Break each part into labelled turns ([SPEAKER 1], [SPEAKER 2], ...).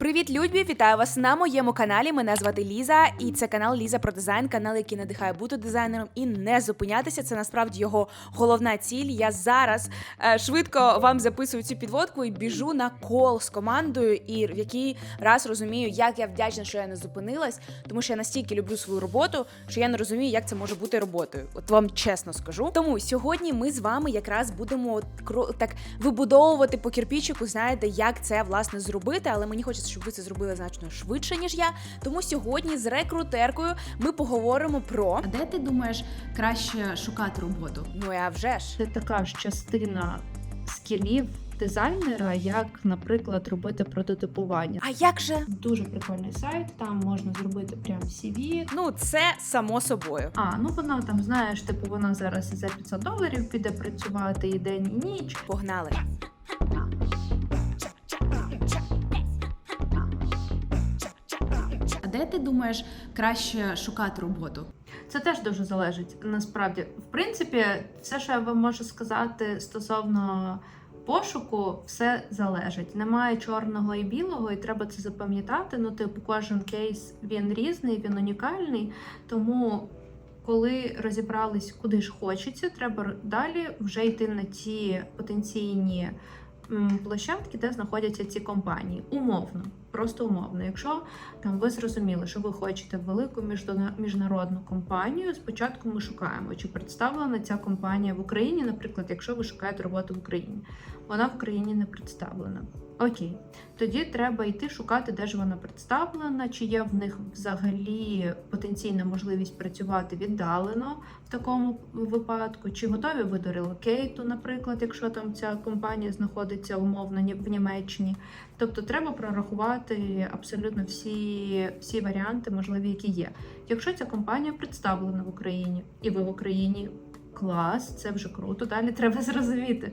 [SPEAKER 1] Привіт, любі! Вітаю вас на моєму каналі. Мене звати Ліза, і це канал Ліза про дизайн, канал, який надихає бути дизайнером і не зупинятися. Це насправді його головна ціль. Я зараз е, швидко вам записую цю підводку і біжу на кол з командою, і в який раз розумію, як я вдячна, що я не зупинилась, тому що я настільки люблю свою роботу, що я не розумію, як це може бути роботою. От вам чесно скажу. Тому сьогодні ми з вами якраз будемо так вибудовувати по кірпічику, знаєте, як це власне зробити, але мені хочеться, щоб ви це зробили значно швидше, ніж я. Тому сьогодні з рекрутеркою ми поговоримо про
[SPEAKER 2] А де ти думаєш краще шукати роботу?
[SPEAKER 1] ну я вже ж.
[SPEAKER 3] Це така ж частина скілів дизайнера, як, наприклад, робити прототипування.
[SPEAKER 1] А як же?
[SPEAKER 3] Дуже прикольний сайт, там можна зробити прям CV.
[SPEAKER 1] Ну, це само собою.
[SPEAKER 3] А, ну вона там, знаєш, типу вона зараз за 500 доларів піде працювати і день, і ніч.
[SPEAKER 1] Погнали.
[SPEAKER 2] Ти думаєш краще шукати роботу?
[SPEAKER 3] Це теж дуже залежить насправді. В принципі, все, що я вам можу сказати стосовно пошуку, все залежить. Немає чорного і білого, і треба це запам'ятати. Ну, типу, кожен кейс він різний, він унікальний. Тому, коли розібрались, куди ж хочеться, треба далі вже йти на ті потенційні площадки, де знаходяться ці компанії. Умовно, просто умовно. Якщо там ви зрозуміли, що ви хочете велику міжнародну компанію. Спочатку ми шукаємо, чи представлена ця компанія в Україні, наприклад, якщо ви шукаєте роботу в Україні, вона в Україні не представлена. Окей, тоді треба йти шукати, де ж вона представлена, чи є в них взагалі потенційна можливість працювати віддалено в такому випадку, чи готові ви до релокейту, наприклад, якщо там ця компанія знаходиться умовно в Німеччині. Тобто треба прорахувати абсолютно всі, всі варіанти, можливі, які є. Якщо ця компанія представлена в Україні, і ви в Україні. Клас, це вже круто. Далі треба зрозуміти.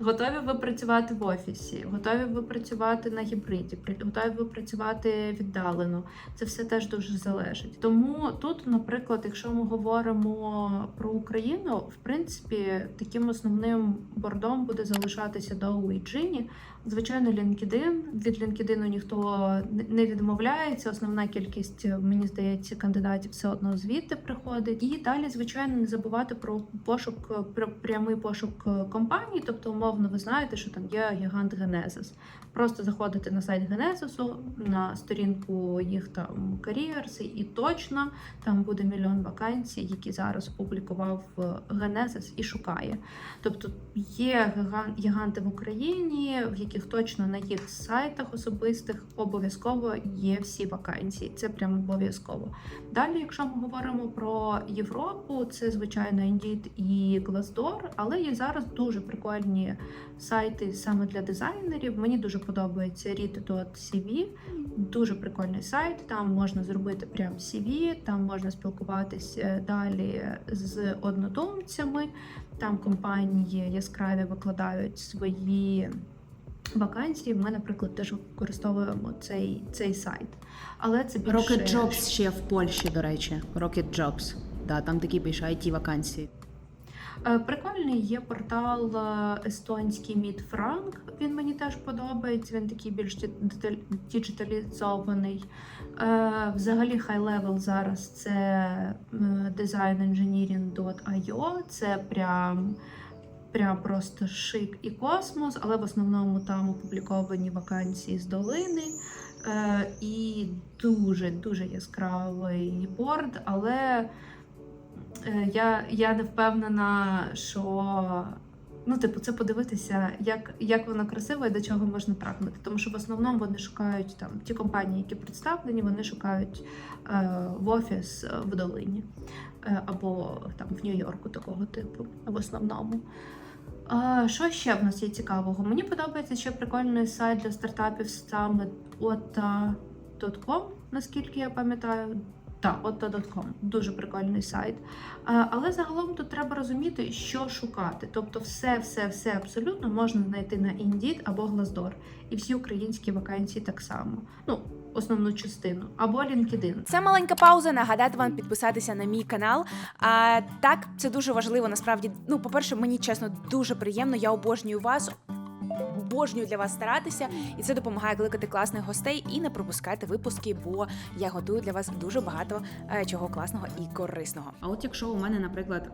[SPEAKER 3] Готові ви працювати в офісі, готові ви працювати на гібриді, готові ви працювати віддалено. Це все теж дуже залежить. Тому тут, наприклад, якщо ми говоримо про Україну, в принципі, таким основним бордом буде залишатися Dow і. Звичайно, LinkedIn. Від LinkedIn ніхто не відмовляється. Основна кількість, мені здається, кандидатів все одно звідти приходить. І далі, звичайно, не забувати про пошук, про прямий пошук компаній. Тобто, умовно, ви знаєте, що там є гігант Genesis. Просто заходите на сайт Genesis, на сторінку їх там кар'єрси, і точно там буде мільйон вакансій, які зараз опублікував е, Genesis і шукає. Тобто є гіган- гіганти в Україні, в яких точно на їх сайтах особистих обов'язково є всі вакансії. Це прям обов'язково. Далі, якщо ми говоримо про Європу, це звичайно і Glassdoor, але є зараз дуже прикольні сайти саме для дизайнерів. Мені дуже подобається read.cv. Дуже прикольний сайт. Там можна зробити прям CV, там можна спілкуватись е, далі з однодумцями. Там компанії яскраві викладають свої вакансії. Ми, наприклад, теж використовуємо цей, цей сайт. Але це більше...
[SPEAKER 2] Rocket Jobs ще в Польщі, до речі. Rocket Jobs. Да, там такі більше it вакансії.
[SPEAKER 3] Е, Прикольний є портал е, естонський Midfrank. Він мені теж подобається. Він такий більш діджиталізований. Е, Взагалі, хай левел зараз це designengineering.io. Це прям. Прям просто шик і космос, але в основному там опубліковані вакансії з долини. І дуже дуже яскравий борд, але Я, я не впевнена, що ну, типу, це подивитися, як, як воно красиво і до чого можна прагнути. Тому що в основному вони шукають там ті компанії, які представлені, вони шукають е, в офіс е, в долині е, або там в Нью-Йорку такого типу, в основному. Е, що ще в нас є цікавого? Мені подобається ще прикольний сайт для стартапів саме Otta.com, наскільки я пам'ятаю. Так, дуже прикольний сайт. Але загалом тут треба розуміти, що шукати. Тобто, все, все, все абсолютно можна знайти на Indeed або Glassdoor. І всі українські вакансії так само. Ну, основну частину, або LinkedIn.
[SPEAKER 1] Це маленька пауза. Нагадати вам підписатися на мій канал. А так, це дуже важливо. Насправді, ну, по-перше, мені чесно дуже приємно. Я обожнюю вас. Обожнюю для вас старатися, і це допомагає кликати класних гостей і не пропускайте випуски, бо я готую для вас дуже багато е, чого класного і корисного.
[SPEAKER 2] А от якщо у мене, наприклад,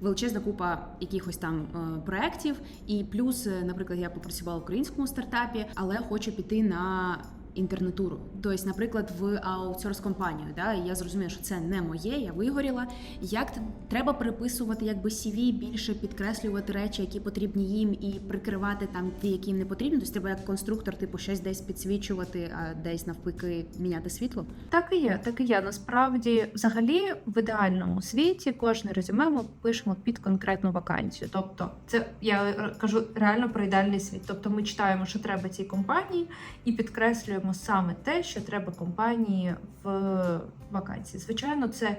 [SPEAKER 2] величезна купа якихось там е, проєктів, і плюс, е, наприклад, я попрацювала в українському стартапі, але хочу піти на. Інтернетуру, тобто, наприклад, в аутсорс компанію, да, і я зрозуміла, що це не моє, я вигоріла. Як треба переписувати якби CV, більше підкреслювати речі, які потрібні їм, і прикривати там ті, які їм не потрібні. Тобто треба як конструктор, типу, щось десь підсвічувати, а десь навпаки міняти світло.
[SPEAKER 3] Так і є, так і є. Насправді, взагалі, в ідеальному світі кожне резюме ми пишемо під конкретну вакансію. Тобто, це я кажу реально про ідеальний світ. Тобто, ми читаємо, що треба цій компанії, і підкреслюємо саме те, що треба компанії в вакансії. Звичайно, це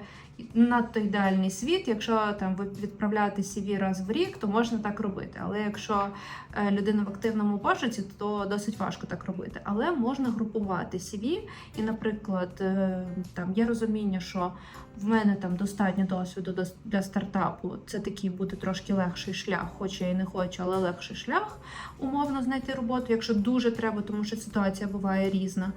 [SPEAKER 3] надто ідеальний світ. Якщо там ви відправляєте CV раз в рік, то можна так робити. Але якщо е, людина в активному пошуці, то досить важко так робити. Але можна групувати CV, і, наприклад, е, там є розуміння, що в мене там достатньо досвіду дос- для стартапу. Це такий буде трошки легший шлях, хоч я і не хочу, але легший шлях умовно знайти роботу, якщо дуже треба, тому що ситуація буває різна.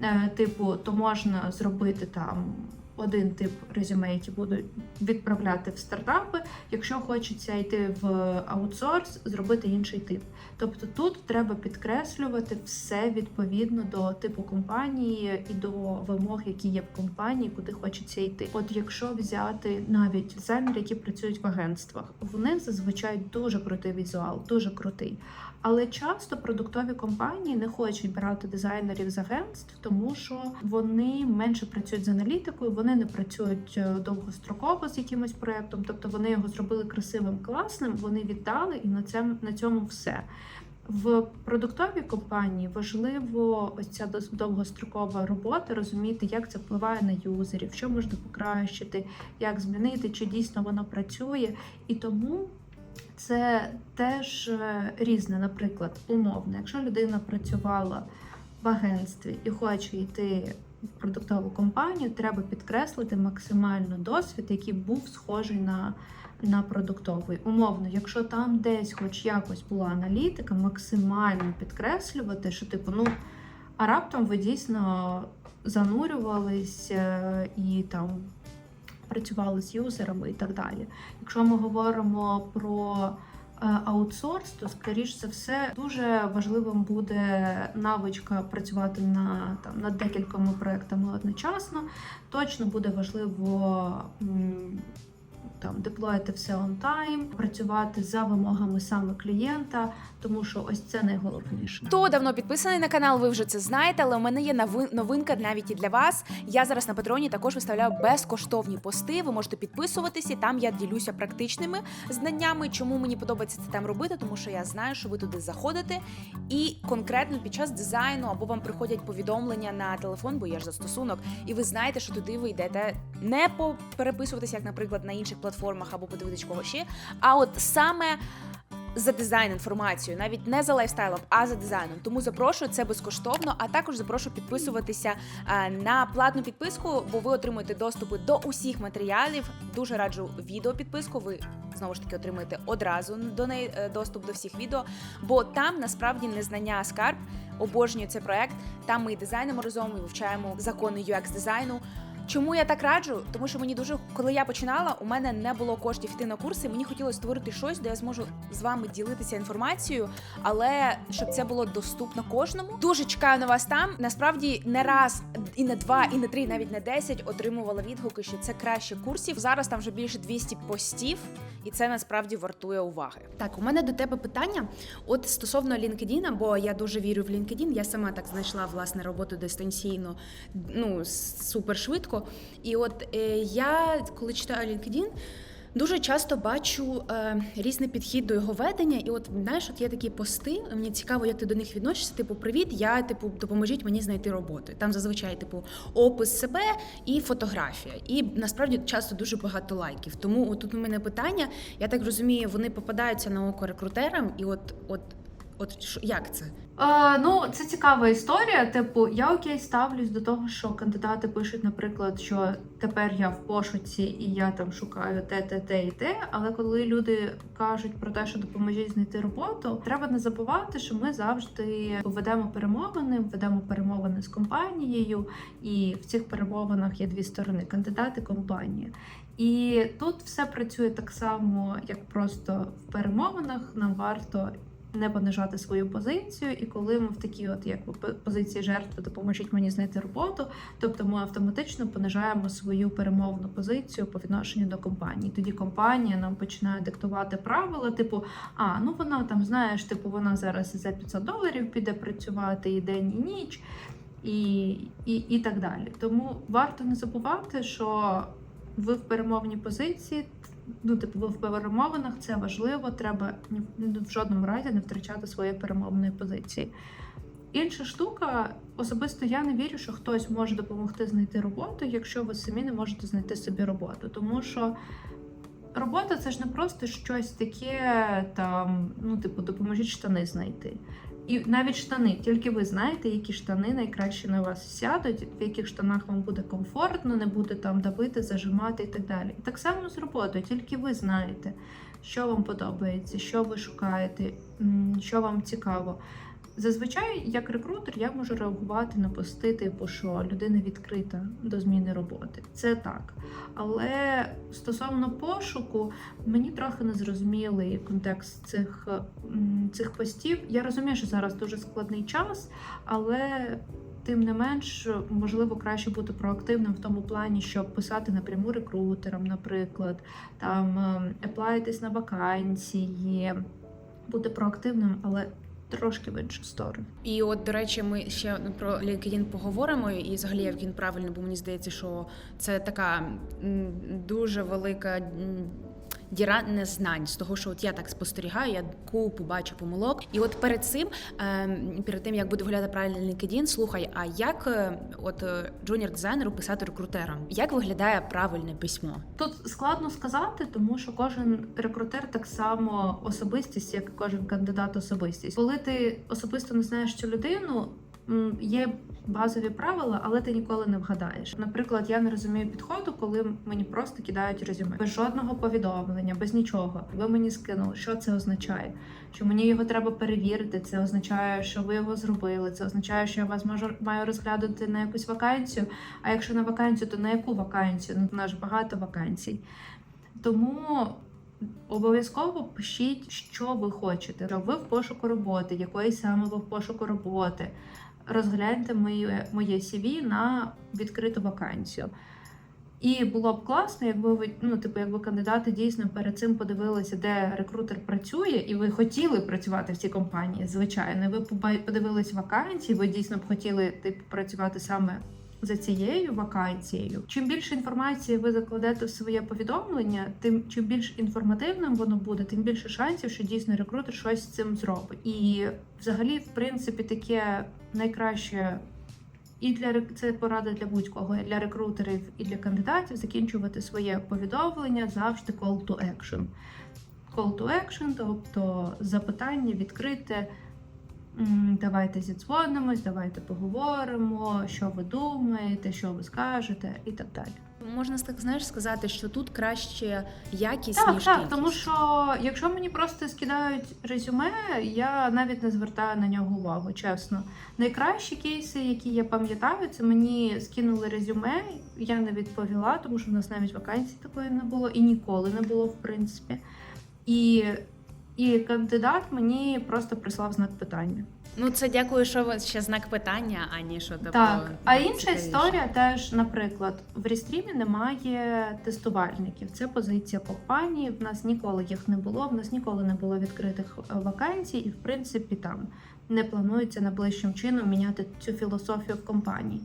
[SPEAKER 3] Е, Типу, то можна зробити там. Один тип резюме, які будуть відправляти в стартапи. Якщо хочеться йти в аутсорс, зробити інший тип. Тобто тут треба підкреслювати все відповідно до типу компанії і до вимог, які є в компанії, куди хочеться йти. От якщо взяти навіть дизайнери, які працюють в агентствах, в них зазвичай дуже крутий візуал, дуже крутий. Але часто продуктові компанії не хочуть брати дизайнерів з агентств, тому що вони менше працюють з аналітикою, вони не працюють е, довгостроково з якимось проектом. Тобто вони його зробили красивим, класним, вони віддали, і на цьому на цьому все. В продуктовій компанії важливо ось ця довгострокова робота, розуміти, як це впливає на юзерів, що можна покращити, як змінити, чи дійсно воно працює. І тому це теж е, різне, наприклад, умовно. Якщо людина працювала в агентстві і хоче йти в продуктову компанію, треба підкреслити максимально досвід, який був схожий на, на продуктовий. Умовно, якщо там десь хоч якось була аналітика, максимально підкреслювати, що типу, ну а раптом ви дійсно занурювались е, і там працювали з юзерами і так далі. Якщо ми говоримо про е, аутсорс, то скоріш за все дуже важливим буде навичка працювати на там над декількома проектами одночасно. Точно буде важливо. Там деплоїти все on time, працювати за вимогами саме клієнта, тому що ось це найголовніше.
[SPEAKER 1] Хто давно підписаний на канал, ви вже це знаєте, але у мене є новинка навіть і для вас. Я зараз на патроні також виставляю безкоштовні пости. Ви можете підписуватися. Там я ділюся практичними знаннями. Чому мені подобається це там робити? Тому що я знаю, що ви туди заходите, і конкретно під час дизайну або вам приходять повідомлення на телефон, бо є ж застосунок, і ви знаєте, що туди ви йдете не по переписуватися, як, наприклад, на інших платформах або подивитись кого ще, а от саме за дизайн інформацію, навіть не за лайфстайлом, а за дизайном. Тому запрошую це безкоштовно, а також запрошую підписуватися е, на платну підписку, бо ви отримуєте доступи до усіх матеріалів. Дуже раджу відео підписку. Ви знову ж таки отримуєте одразу до неї е, доступ до всіх відео, бо там насправді не знання а скарб. Обожнюю цей проект. Там ми і дизайнимо разом, і вивчаємо закони UX дизайну. Чому я так раджу? Тому що мені дуже, коли я починала, у мене не було коштів йти на курси. Мені хотілося створити щось, де я зможу з вами ділитися інформацією, але щоб це було доступно кожному. Дуже чекаю на вас там. Насправді не раз, і не два, і не три, навіть не десять отримувала відгуки, що це краще курсів. Зараз там вже більше 200 постів, і це насправді вартує уваги.
[SPEAKER 2] Так, у мене до тебе питання. От стосовно LinkedIn, бо я дуже вірю в LinkedIn, я сама так знайшла власне роботу дистанційно, ну супер швидко. І от е, я, коли читаю LinkedIn, Дуже часто бачу е, різний підхід до його ведення, і от знаєш, от є такі пости. Мені цікаво, як ти до них відносишся. Типу, привіт, я типу допоможіть мені знайти роботу. Там зазвичай типу опис себе і фотографія. І насправді часто дуже багато лайків. Тому от тут у мене питання. Я так розумію, вони попадаються на око рекрутерам, і от, от От як це?
[SPEAKER 3] Е, ну, це цікава історія. Типу, я окей ставлюсь до того, що кандидати пишуть, наприклад, що тепер я в пошуці і я там шукаю те, те, те і те. Але коли люди кажуть про те, що допоможіть знайти роботу, треба не забувати, що ми завжди ведемо перемовини, ведемо перемовини з компанією, і в цих перемовинах є дві сторони: кандидат і компанія. І тут все працює так само, як просто в перемовинах. Нам варто не понижати свою позицію, і коли ми в такій, от як по- позиції жертви, допоможіть мені знайти роботу, тобто ми автоматично понижаємо свою перемовну позицію по відношенню до компанії. Тоді компанія нам починає диктувати правила, типу, а ну вона там, знаєш, типу, вона зараз за 500 доларів піде працювати і день, і ніч. І, і, і так далі. Тому варто не забувати, що ви в перемовній позиції, ну, типу, в перемовинах, це важливо, треба ні в жодному разі не втрачати своєї перемовної позиції. Інша штука, особисто я не вірю, що хтось може допомогти знайти роботу, якщо ви самі не можете знайти собі роботу. Тому що робота це ж не просто щось таке, там, ну, типу, допоможіть штани знайти. І навіть штани, тільки ви знаєте, які штани найкраще на вас сядуть, в яких штанах вам буде комфортно, не буде там давити, зажимати і так далі. Так само з роботою, тільки ви знаєте, що вам подобається, що ви шукаєте, що вам цікаво. Зазвичай, як рекрутер, я можу реагувати на пости, типу, що людина відкрита до зміни роботи. Це так. Але стосовно пошуку, мені трохи не зрозумілий контекст цих, цих постів. Я розумію, що зараз дуже складний час, але тим не менш, можливо, краще бути проактивним в тому плані, щоб писати напряму рекрутерам, наприклад, там ем, еплаїтись на вакансії, бути проактивним, але трошки в іншу сторону.
[SPEAKER 2] І от, до речі, ми ще про LinkedIn поговоримо, і взагалі як правильно, бо мені здається, що це така дуже велика. Діра незнань з того, що от я так спостерігаю, я купу бачу помилок. І от перед цим, ем, перед тим як буде виглядати правильно LinkedIn, слухай, а як е, от джуніор дизайнеру писати рекрутерам? Як виглядає правильне письмо?
[SPEAKER 3] Тут складно сказати, тому що кожен рекрутер так само особистість, як кожен кандидат особистість. Коли ти особисто не знаєш цю людину, є базові правила, але ти ніколи не вгадаєш. Наприклад, я не розумію підходу, коли мені просто кидають резюме без жодного повідомлення, без нічого. Ви мені скинули, що це означає? Що мені його треба перевірити. Це означає, що ви його зробили. Це означає, що я вас можу маю розглядати на якусь вакансію. А якщо на вакансію, то на яку вакансію? Ну, нас багато вакансій. Тому обов'язково пишіть, що ви хочете. Що ви в пошуку роботи, якої саме ви в пошуку роботи. Розгляньте моє, моє CV на відкриту вакансію. І було б класно, якби ви, ну, типу, якби кандидати дійсно перед цим подивилися, де рекрутер працює, і ви хотіли працювати в цій компанії, звичайно. Ви подивились вакансії, ви дійсно б хотіли типу, працювати саме за цією вакансією. Чим більше інформації ви закладете в своє повідомлення, тим чим більш інформативним воно буде, тим більше шансів, що дійсно рекрутер щось з цим зробить. І взагалі, в принципі, таке найкраще. І для це порада для будь-кого, для рекрутерів, і для кандидатів закінчувати своє повідомлення завжди call to action. Call to action, тобто запитання відкрите. Давайте зідзвонимось, давайте поговоримо, що ви думаєте, що ви скажете, і так далі.
[SPEAKER 2] Можна так знаєш сказати, що тут краще якість
[SPEAKER 3] Так,
[SPEAKER 2] ніж
[SPEAKER 3] так,
[SPEAKER 2] кількість.
[SPEAKER 3] тому що якщо мені просто скидають резюме, я навіть не звертаю на нього увагу, чесно. Найкращі кейси, які я пам'ятаю, це мені скинули резюме, я не відповіла, тому що в нас навіть вакансії такої не було і ніколи не було, в принципі. І, і кандидат мені просто прислав знак питання.
[SPEAKER 2] Ну це дякую, що ви ще знак питання, ані що тобто,
[SPEAKER 3] Так, а інша
[SPEAKER 2] цікавіше.
[SPEAKER 3] історія теж, наприклад, в Рістрімі немає тестувальників. Це позиція компанії. В нас ніколи їх не було. В нас ніколи не було відкритих е, вакансій, і в принципі там не планується найближчим чином міняти цю філософію в компанії.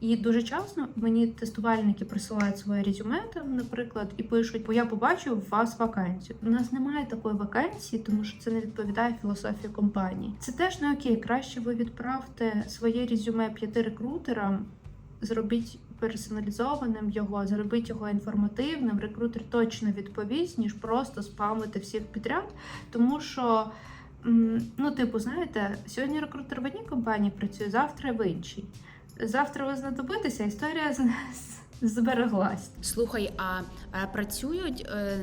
[SPEAKER 3] І дуже часто мені тестувальники присилають своє резюме, там, наприклад, і пишуть: бо я побачив у вас вакансію. У нас немає такої вакансії, тому що це не відповідає філософії компанії. Це теж не окей. Краще ви відправте своє резюме п'яти рекрутерам, зробіть персоналізованим його, зробіть його інформативним. Рекрутер точно відповість, ніж просто спамити всіх підряд, тому що. ну, типу, знаєте, сьогодні рекрутер в одній компанії працює, завтра в іншій. Завтра ви знадобитеся, історія з- з- збереглась.
[SPEAKER 2] Слухай, а, а працюють е,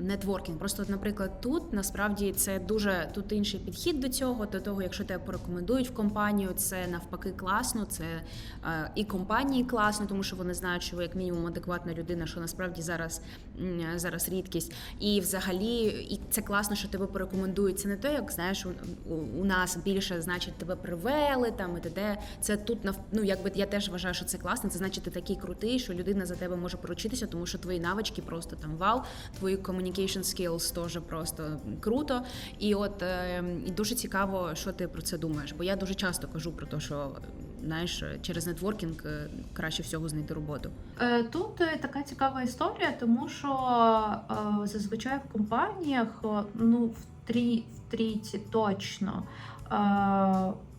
[SPEAKER 2] нетворкінг? Просто, наприклад, тут насправді це дуже тут інший підхід до цього. До того, якщо тебе порекомендують в компанію, це навпаки класно. Це е, і компанії класно, тому що вони знають, що ви як мінімум адекватна людина, що насправді зараз, зараз рідкість. І взагалі, і це класно, що тебе порекомендують. Це не те, як знаєш, у, у- нас більше значить тебе привели там і т.д. Це тут ну, якби я теж вважаю, що це класно. Це значить, ти такий крутий, що людина за тебе може поручитися, тому що твої навички просто там вау, твої communication skills теж просто круто. І от е, і дуже цікаво, що ти про це думаєш. Бо я дуже часто кажу про те, що знаєш, через нетворкінг е, краще всього знайти роботу.
[SPEAKER 3] Е, Тут така цікава історія, тому що зазвичай в компаніях, ну в трі в трійці точно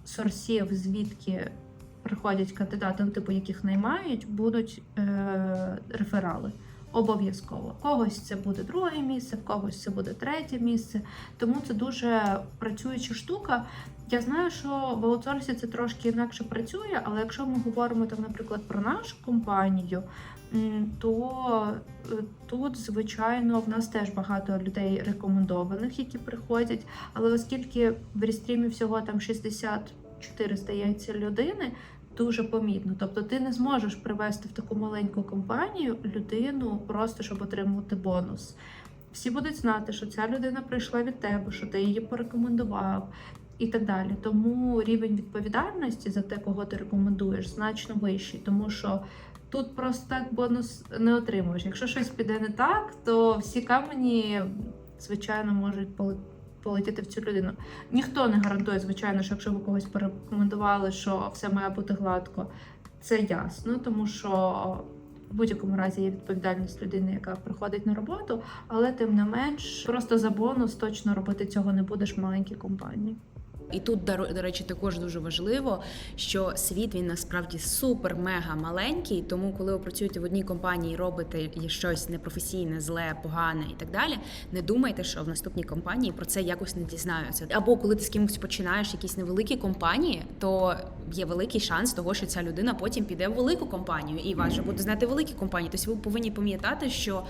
[SPEAKER 3] сорсів, звідки приходять кандидати, ну, типу яких наймають, будуть е, реферали. Обов'язково. Когось це буде друге місце, в когось це буде третє місце. Тому це дуже працююча штука. Я знаю, що в аутсорсі це трошки інакше працює, але якщо ми говоримо там, наприклад, про нашу компанію, то е, тут, звичайно, в нас теж багато людей рекомендованих, які приходять. Але оскільки в рестрімі всього там 64 здається людини. Дуже помітно, тобто ти не зможеш привести в таку маленьку компанію людину просто щоб отримувати бонус. Всі будуть знати, що ця людина прийшла від тебе, що ти її порекомендував, і так далі. Тому рівень відповідальності за те, кого ти рекомендуєш, значно вищий, тому що тут просто так бонус не отримуєш. Якщо щось піде не так, то всі камені, звичайно, можуть полетіти в цю людину. Ніхто не гарантує, звичайно, що якщо ви когось порекомендували, що все має бути гладко, це ясно, тому що. В будь-якому разі є відповідальність людини, яка приходить на роботу, але тим не менш, просто за бонус точно робити цього не будеш в маленькій компанії.
[SPEAKER 2] І тут, до речі, також дуже важливо, що світ він насправді супер-мега маленький. Тому, коли ви працюєте в одній компанії, і робите щось непрофесійне, зле, погане і так далі. Не думайте, що в наступній компанії про це якось не дізнаються. Або коли ти з кимось починаєш якісь невеликі компанії, то є великий шанс того, що ця людина потім піде в велику компанію, і вас же буде знати великі компанії. Тобто ви повинні пам'ятати, що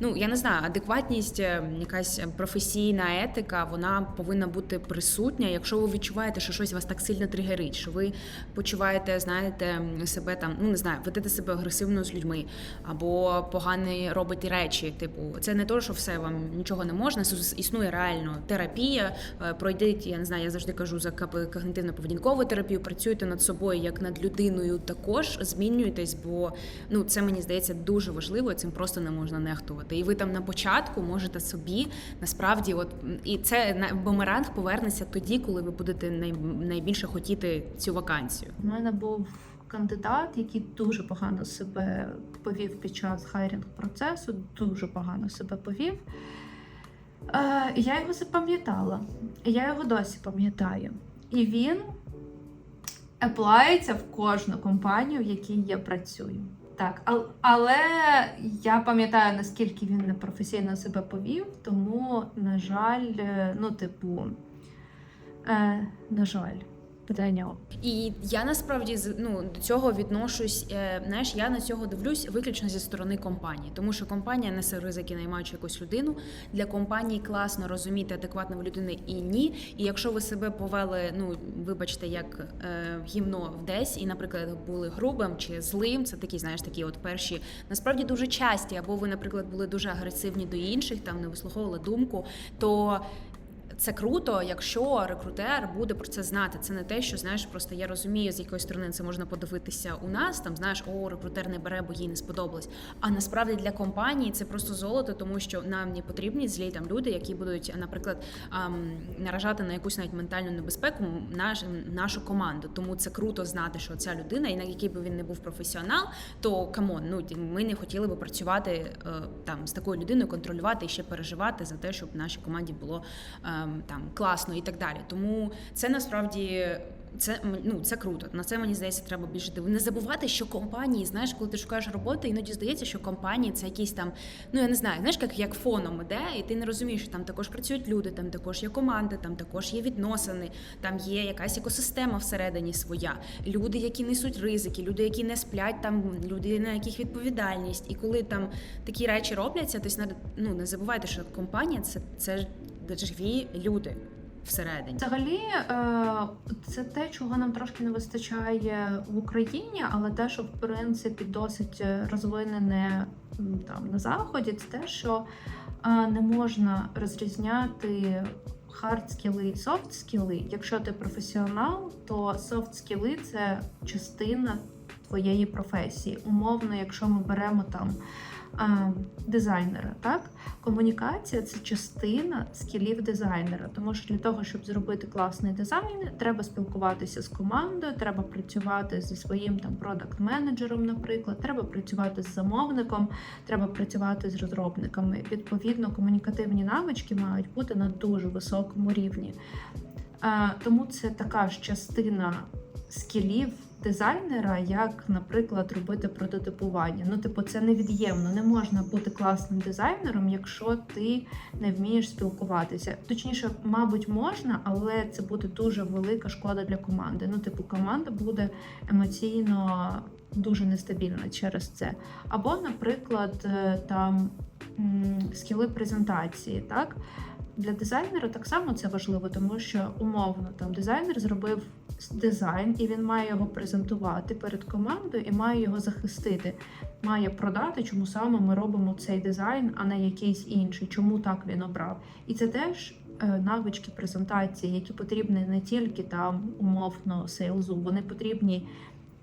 [SPEAKER 2] ну я не знаю, адекватність, е, якась професійна етика, вона повинна бути присутня, якщо ви відчуваєте, що щось вас так сильно тригерить, що ви почуваєте, знаєте, себе там, ну не знаю, ведете себе агресивно з людьми, або погані робите речі. Типу, це не то, що все вам нічого не можна. Існує реально терапія. Е, Пройдіть, я не знаю, я завжди кажу за когнитивно-поведінкову терапію. Працюйте над собою як над людиною, також змінюйтесь, бо ну це мені здається дуже важливо. Цим просто не можна нехтувати. І ви там на початку можете собі насправді, от і це на бумеранг повернеться тоді, коли ви будете най, найбільше хотіти цю вакансію.
[SPEAKER 3] У мене був кандидат, який дуже погано себе повів під час хайрінг процесу, дуже погано себе повів. Е, я його запам'ятала. Я його досі пам'ятаю. І він еплається в кожну компанію, в якій я працюю. Так, ал- але я пам'ятаю, наскільки він непрофесійно себе повів, тому, на жаль, е, ну, типу, е, на жаль, питання.
[SPEAKER 2] І я насправді ну, до цього відношусь. Е, знаєш, я на цього дивлюсь виключно зі сторони компанії, тому що компанія несе ризики, наймаючи якусь людину. Для компанії класно розуміти, адекватна ви людина і ні. І якщо ви себе повели, ну вибачте, як е, гімно десь, і, наприклад, були грубим чи злим, це такі, знаєш, такі от перші насправді дуже часті, або ви, наприклад, були дуже агресивні до інших, там не вислуховували думку, то це круто, якщо рекрутер буде про це знати. Це не те, що знаєш, просто я розумію, з якої сторони це можна подивитися у нас. Там знаєш, о, рекрутер не бере, бо їй не сподобалось. А насправді для компанії це просто золото, тому що нам не потрібні злі там люди, які будуть, наприклад, наражати на якусь навіть ментальну небезпеку наш, нашу команду. Тому це круто знати, що ця людина, і на який би він не був професіонал, то камон, ну ми не хотіли би працювати е, там з такою людиною, контролювати і ще переживати за те, щоб нашій команді було ем, там класно і так далі. Тому це насправді це ну це круто. На це мені здається, треба більше дивитися. Не забувати, що компанії, знаєш, коли ти шукаєш роботу, іноді здається, що компанії це якісь там, ну я не знаю, знаєш, як, як фоном іде, і ти не розумієш, що там також працюють люди, там також є команди, там також є відносини, там є якась екосистема всередині своя. Люди, які несуть ризики, люди, які не сплять, там люди, на яких відповідальність. І коли там такі речі робляться, то ну не забувайте, що компанія це, це живі люди всередині.
[SPEAKER 3] Взагалі, е, це те, чого нам трошки не вистачає в Україні, але те, що в принципі досить розвинене там на заході, це те, що е, не можна розрізняти хард скіли і софт скіли. Якщо ти професіонал, то софт скіли це частина твоєї професії. Умовно, якщо ми беремо там дизайнера, так комунікація це частина скілів дизайнера. Тому що для того, щоб зробити класний дизайн, треба спілкуватися з командою, треба працювати зі своїм там продакт-менеджером, наприклад, треба працювати з замовником, треба працювати з розробниками. Відповідно, комунікативні навички мають бути на дуже високому рівні. Тому це така ж частина скілів дизайнера, як, наприклад, робити прототипування. Ну, типу, це невід'ємно. Не можна бути класним дизайнером, якщо ти не вмієш спілкуватися. Точніше, мабуть, можна, але це буде дуже велика шкода для команди. Ну, типу, команда буде емоційно дуже нестабільна через це. Або, наприклад, е, там скіли презентації, так? Для дизайнера так само це важливо, тому що умовно там дизайнер зробив дизайн, і він має його презентувати перед командою і має його захистити. Має продати, чому саме ми робимо цей дизайн, а не якийсь інший, чому так він обрав. І це теж е, навички презентації, які потрібні не тільки там умовно сейлзу, вони потрібні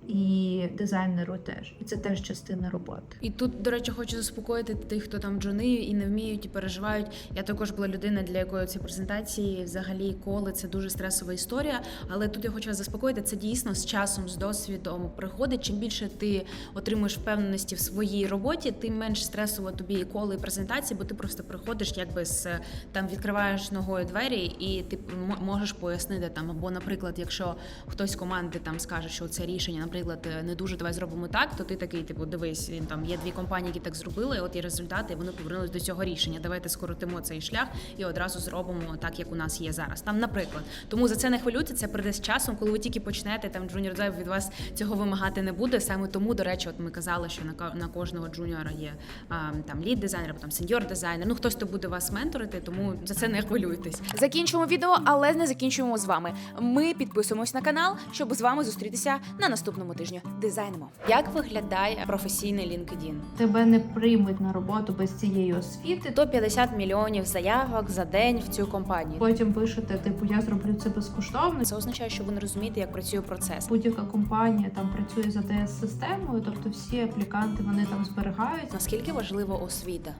[SPEAKER 3] і дизайнеру теж. І це теж частина роботи.
[SPEAKER 2] І тут, до речі, хочу заспокоїти тих, хто там джуни і не вміють і переживають. Я також була людина, для якої ці презентації взагалі коли це дуже стресова історія. Але тут я хочу вас заспокоїти. Це дійсно з часом, з досвідом приходить. Чим більше ти отримуєш впевненості в своїй роботі, тим менш стресово тобі і коли і презентації, бо ти просто приходиш, якби з там відкриваєш ногою двері, і ти можеш пояснити там. Або, наприклад, якщо хтось з команди там скаже, що це рішення, наприклад, не дуже давай зробимо так, то ти такий, типу, дивись, там є дві компанії, які так зробили. От є результати, і вони повернулись до цього рішення. Давайте скоротимо цей шлях і одразу зробимо так, як у нас є зараз. Там, наприклад, тому за це не хвилюйте. Це прийде з часом, коли ви тільки почнете. Там джуніор дизайн від вас цього вимагати не буде. Саме тому, до речі, от ми казали, що на на кожного джуніора є а, там лід дизайнер, або там сеньор дизайнер. Ну хтось хто буде вас менторити, тому за це не хвилюйтесь.
[SPEAKER 1] Закінчуємо відео, але не закінчуємо з вами. Ми підписуємось на канал, щоб з вами зустрітися на наступному тижні. Дизайнемо. Як виглядає професійний LinkedIn?
[SPEAKER 3] Тебе не приймуть на роботу без цієї освіти.
[SPEAKER 1] 150 мільйонів заявок за день в цю компанію.
[SPEAKER 3] Потім пишете, типу, я зроблю це безкоштовно.
[SPEAKER 1] Це означає, що ви не розумієте, як працює процес.
[SPEAKER 3] Будь-яка компанія там працює за ts системою тобто всі апліканти вони там зберігаються.
[SPEAKER 1] Наскільки важлива освіта?